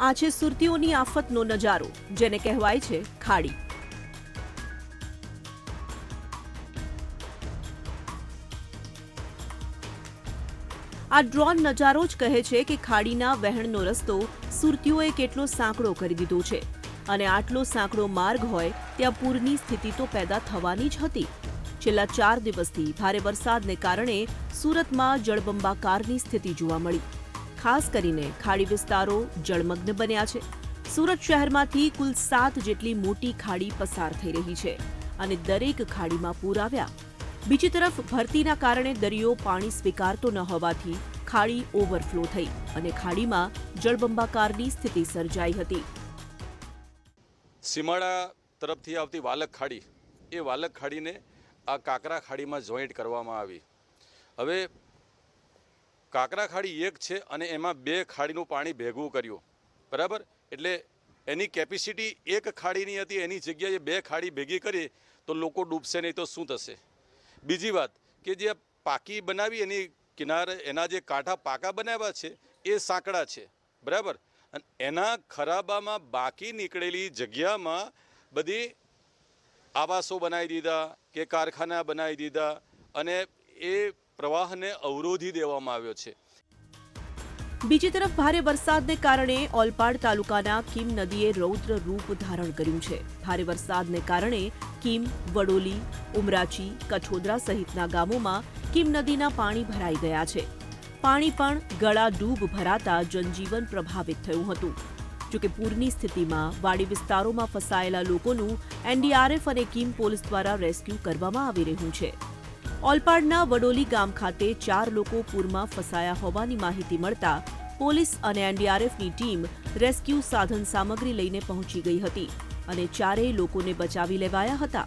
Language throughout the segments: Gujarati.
આ છે સુરતીઓની આફતનો નજારો, જેને કહેવાય છે ખાડી. આ ડ્રોન નજારો જ કહે છે કે ખાડીના વહેણનો રસ્તો સુરતીઓએ કેટલો સાંકડો કરી દીધો છે. અને આટલો સાંકડો માર્ગ હોય, ત્યાં પૂરની સ્થિતિ તો પેદા થવાની જ હતી. છેલ્લા ચાર દિવસથી ભારે વરસાદને કારણે સુરતમાં જળબંબાકારની સ્થિતિ જોવા મળી. ખાસ કરીને ખાડી વિસ્તારો જળમગ્ન બન્યા છે. સુરત શહેરમાંથી કુલ સાત જેટલી મોટી ખાડી પસાર થઈ રહી છે અને દરેક ખાડીમાં પૂર આવ્યા. બીજી તરફ ભરતીના કારણે દરિયો પાણી સ્વીકારતો ન હોવાથી ખાડી ઓવરફ્લો થઈ અને ખાડીમાં જળબંબાકારની સ્થિતિ સર્જાઈ હતી. સીમાડા તરફથી આવતી વાલક ખાડી, એ વાલક ખાડીને આ કાકરા ખાડીમાં જોઈન્ટ કરવામાં આવી. હવે કાકરા ખાડી એક છે અને એમાં બે ખાડીનું પાણી ભેગું કર્યું. બરાબર? એટલે એની કેપેસિટી એક ખાડીની હતી, એની જગ્યાએ બે ખાડી ભેગી કરી, તો લોકો ડૂબશે નહીં તો શું થશે? બીજી વાત કે જે પાકી બનાવી, એની કિનારે એના જે કાંઠા પાકા બનાવ્યા છે, એ સાંકડા છે. બરાબર? અને એના ખરાબામાં બાકી નીકળેલી જગ્યામાં બધી આવાસો બનાવી દીધા કે કારખાના બનાવી દીધા અને એ પ્રવાહને અવરોધી દેવામાં આવ્યો છે. બીજી તરફ ભારે વરસાદને કારણે ઓલપાડ તાલુકાના કીમ નદીએ રૌદ્ર રૂપ ધારણ કર્યું છે. ભારે વરસાદને કારણે કીમ, વડોલી ઉમરાચી કઠોદરા સહિતના ગામોમાં કીમ નદીના પાણી ભરાઈ ગયા છે. પાણી પણ ગળા ડૂબ ભરાતા જનજીવન પ્રભાવિત થયું હતું. જોકે પૂરની સ્થિતિમાં વાડી વિસ્તારોમાં ફસાયેલા લોકોનું એનડીઆરએફ અને કીમ પોલીસ દ્વારા રેસ્ક્યુ કરવામાં આવી રહ્યું છે. ઓલપાડના વડોલી ગામ ખાતે ચાર લોકો પૂરમાં ફસાયા હોવાની માહિતી મળતા પોલીસ અને એનડીઆરએફની ટીમ રેસ્ક્યુ સાધન સામગ્રી લઈને પહોંચી ગઈ હતી અને ચારેય લોકોને બચાવી લેવાયા હતા.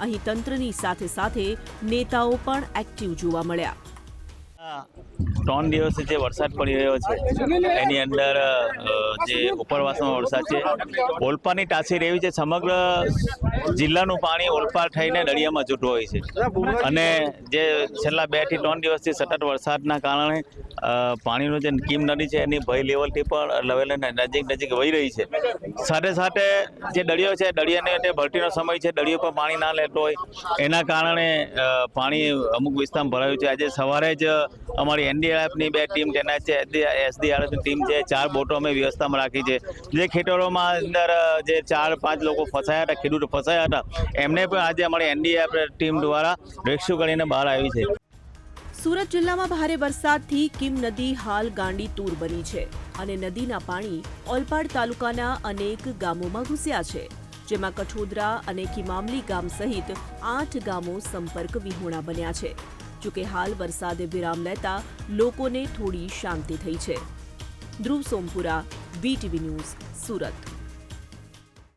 અહીં તંત્રની સાથે સાથે નેતાઓ પણ એક્ટિવ જોવા મળ્યા. ત્રણ દિવસ જે વરસાદ પડી રહ્યો છે, એની અંદર જે ઉપરવાસમાં વરસાદ છે, ઓલપાની તાસીર એવી છે, સમગ્ર જિલ્લાનું પાણી ઓલપાર થઈને દરિયામાં જૂટું હોય છે. અને જે છેલ્લા બેથી ત્રણ દિવસથી સતત વરસાદના કારણે પાણીનું જે કીમ નદી છે, એની ભય લેવલથી પણ લેવલ નજીક નજીક વહી રહી છે. સાથે સાથે જે દરિયો છે, દરિયાને તે ભરતીનો સમય છે, દરિયો પર પાણી ના લેતો હોય, એના કારણે પાણી અમુક વિસ્તારમાં ભરાયું છે. આજે સવારે જ અમારી એનડીઆરએફની બે ટીમ તેના છે એસડીઆરએફની ટીમ છે, ચાર બોટો અમે વ્યવસ્થામાં રાખી છે. જે ખેતરોમાં અંદર જે ચાર, પાંચ લોકો ફસાયા હતા, ખેડૂતો ફસાયા હતા, એમને પણ આજે અમારી એનડીએફ ટીમ દ્વારા રેસ્ક્યુ કરીને બહાર આવી છે. સુરત જિલ્લામાં ભારે વરસાદથી કિમ નદી હાલ ગાંડી તૂર બની છે અને નદીના પાણી ઓલપાડ તાલુકાના અનેક ગામોમાં ઘૂસ્યા છે, જેમાં કઠોદરા અને કિમામલી ગામ સહિત આઠ ગામો સંપર્ક વિહોણા બન્યા છે. જોકે હાલ વરસાદે વિરામ લેતા લોકોને થોડી શાંતિ થઈ છે. Dhruv Sompura BTV news Surat.